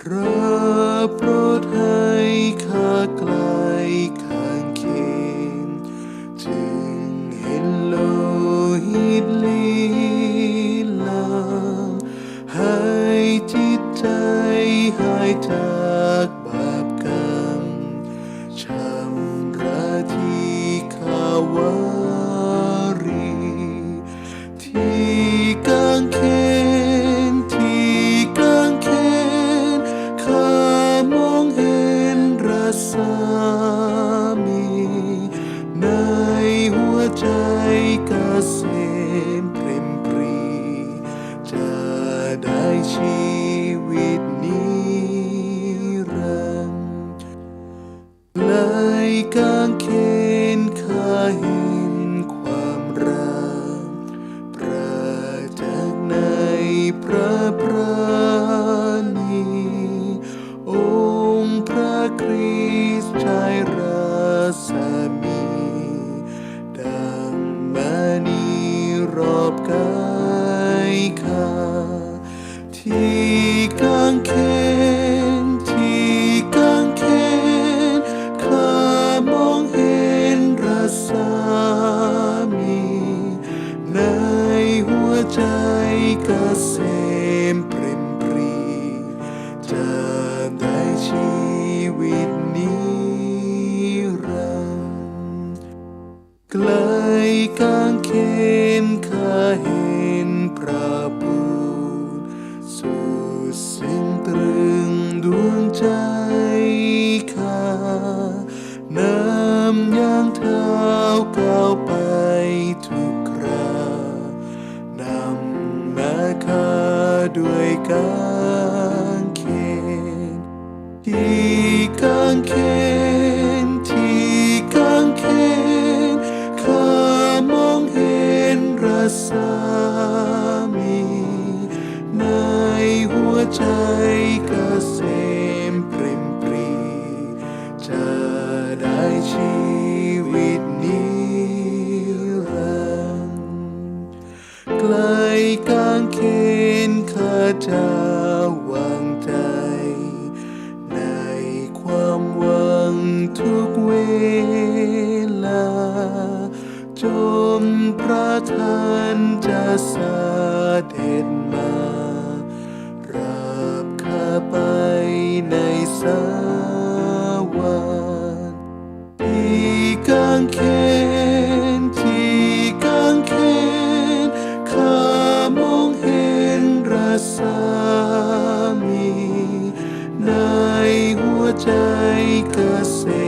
พระโปรดให้ข้าไกลข้างเคียงถึงเห็นโลหิตลีลาให้จิตใจหายจากบาปกรรมชำระที่ sun. กายข้าที่กางเขนที่กางเขนข้ามองเห็นรัศมี ในหัวใจเกษมป นข้าเห็นพระบุตรสุดสิ้นตรึงดวงใจข้านำย่างเท้าก้าวไปทุกครานำมาข้าด้วยกางเขนที่กางเขน ชีวิตนิรันดร์ไกลกางเขนข้าจะวางใจ ในความหวังทุกเวลา จนพระทานจะเสด็จมา สามี ในหัวใจเกษ